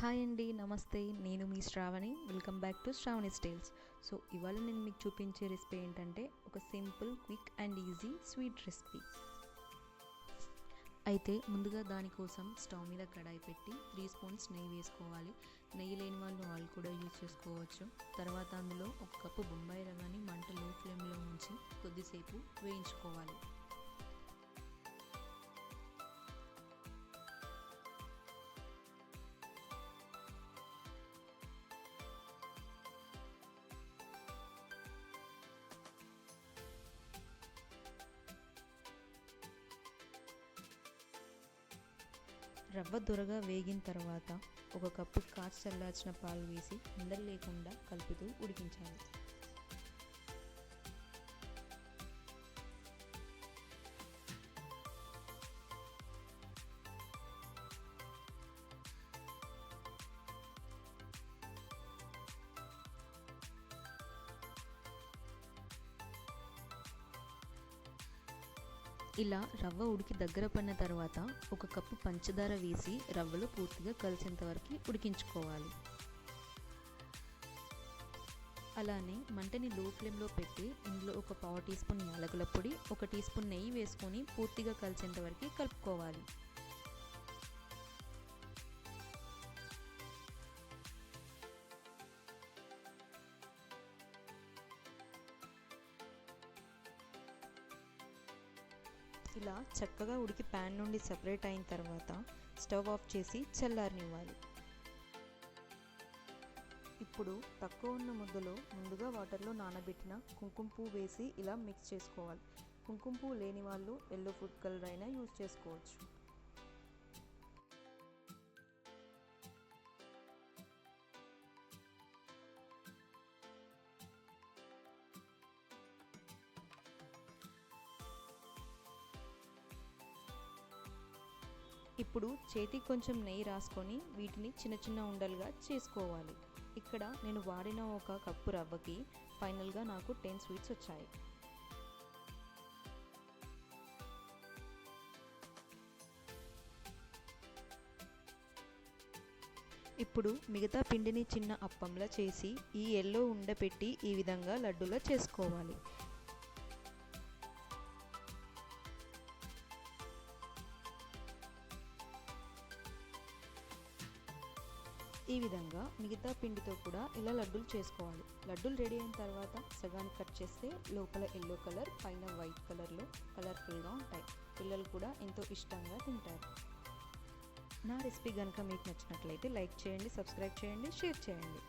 Hi అండి నమస్తే. నేను మీ Shravani. Welcome back to Shravani styles so ఇవాళ నేను మీకు చూపించే రెసిపీ ఏంటంటే ఒక simple quick and easy sweet recipe అయితే ముందుగా దానికోసం స్టవ్ మీద కడాయి పెట్టి త్రీ స్పూన్స్ నెయ్యి వేసుకోవాలి. నెయ్యి లేని వాళ్ళు ఆయిల్ కూడా యూజ్ చేసుకోవచ్చు. తర్వాత అందులో ఒక కప్పు బొంబాయి రవ్వని మంట లో ఫ్లేమ్లో ఉంచి కొద్దిసేపు వేయించుకోవాలి. రవ్వ దొరగా వేగిన తర్వాత ఒక కప్పు కాచి చల్లార్చిన పాలు వేసి ఉండలు లేకుండా కలుపుతూ ఉడికించాలి. ఇలా రవ్వ ఉడికి దగ్గర పడిన తర్వాత ఒక కప్పు పంచదార వేసి రవ్వలో పూర్తిగా కలిసేంత వరకు ఉడికించుకోవాలి. అలానే మంటని లో ఫ్లేమ్లో పెట్టి ఇందులో ఒక పావు టీ స్పూన్ యాలకుల పొడి ఒక టీ స్పూన్ నెయ్యి వేసుకొని పూర్తిగా కలిసేంత వరకు కలుపుకోవాలి. ఇలా చక్కగా ఉడికి ప్యాన్ నుండి సపరేట్ అయిన తర్వాత స్టవ్ ఆఫ్ చేసి చల్లారనివ్వాలి. ఇప్పుడు తక్కువ ఉన్న ముద్దలో ముందుగా వాటర్లో నానబెట్టిన కుంకుమ పువ్వు వేసి ఇలా మిక్స్ చేసుకోవాలి. కుంకుమ పువ్వు లేని వాళ్ళు ఎల్లో ఫుడ్ కలర్ అయినా యూజ్ చేసుకోవచ్చు. ఇప్పుడు చేతికి కొంచెం నెయ్యి రాసుకొని వీటిని చిన్న చిన్న ఉండలుగా చేసుకోవాలి. ఇక్కడ నేను వాడిన ఒక కప్పు రవ్వకి ఫైనల్గా నాకు టెన్ స్వీట్స్ వచ్చాయి. ఇప్పుడు మిగతా పిండిని చిన్న అప్పంలా చేసి ఈ ఎల్లో ఉండపెట్టి ఈ విధంగా లడ్డులా చేసుకోవాలి. ఈ విధంగా మిగతా పిండితో కూడా ఇలా లడ్డూలు చేసుకోవాలి. లడ్డూలు రెడీ అయిన తర్వాత సగాన్ని కట్ చేస్తే లోపల ఎల్లో కలర్ పైన వైట్ కలర్లో కలర్ఫుల్గా ఉంటాయి. పిల్లలు కూడా ఎంతో ఇష్టంగా తింటారు. నా రెసిపీ కనుక మీకు నచ్చినట్లయితే లైక్ చేయండి సబ్స్క్రైబ్ చేయండి షేర్ చేయండి.